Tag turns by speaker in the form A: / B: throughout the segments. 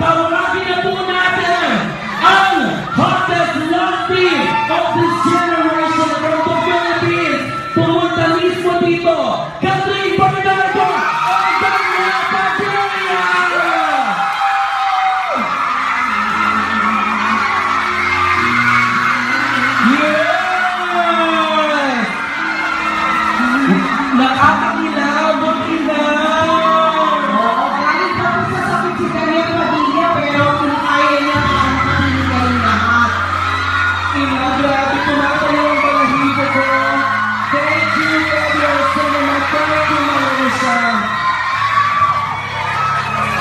A: বাবা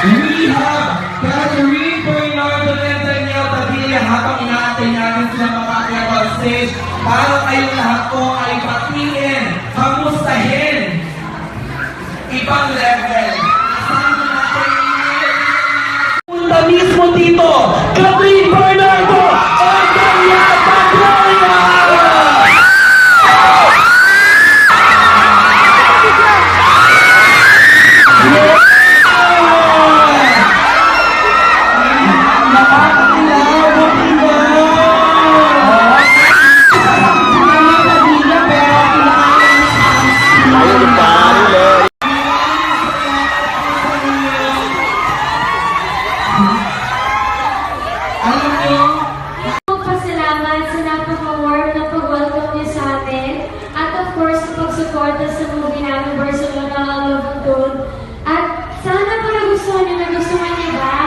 A: We have Catherine Bernardo and Daniel Padilla habang inaantay namin sila makakaya on stage para kayong lahat po ay patiin, kamustahin. Ibang level. Alam niyo,
B: Pasalamat sa napaka-warm na pag-welcome niyo sa atin. At of course, pagsuporta sa movie namin Barcelona All Gold. At sana po nagustuhan niyo, nagustuhan niyo ba?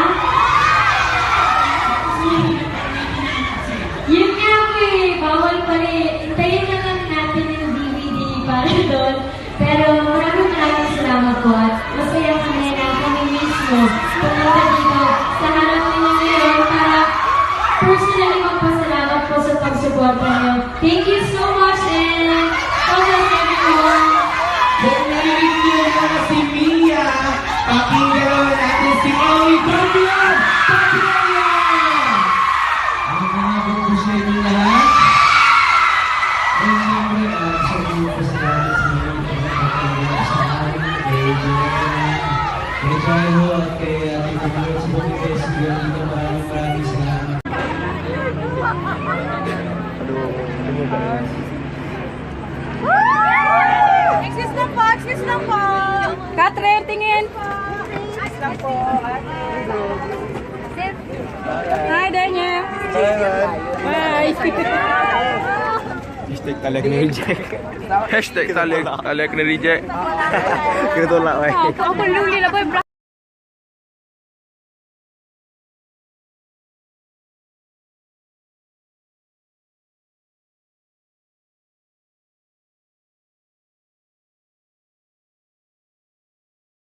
B: Yun nga po eh, bawal pa na lang natin yung DVD para doon. Pero Thank you so much and bless everyone.
A: kung narinig niyo na si Mia, pakinggan naman natin si Oli Fabian Padilla! Ano ka nga po sa inyo lahat? Ay, siyempre, ah, sa inyo po sa lahat sa inyo po sa pagkakilala sa akin, kay Joanne, kay Jaiho, at kay Ate Camille sa buong festival dito. Maraming maraming
C: Excuse lang po, excuse lang po. Catherine, tingin. Excuse lang po. Hi, Daniel. Bye.
D: Hashtag talek ni reject. Hashtag talek talek ni reject.
C: Oh, Ako luli na boy,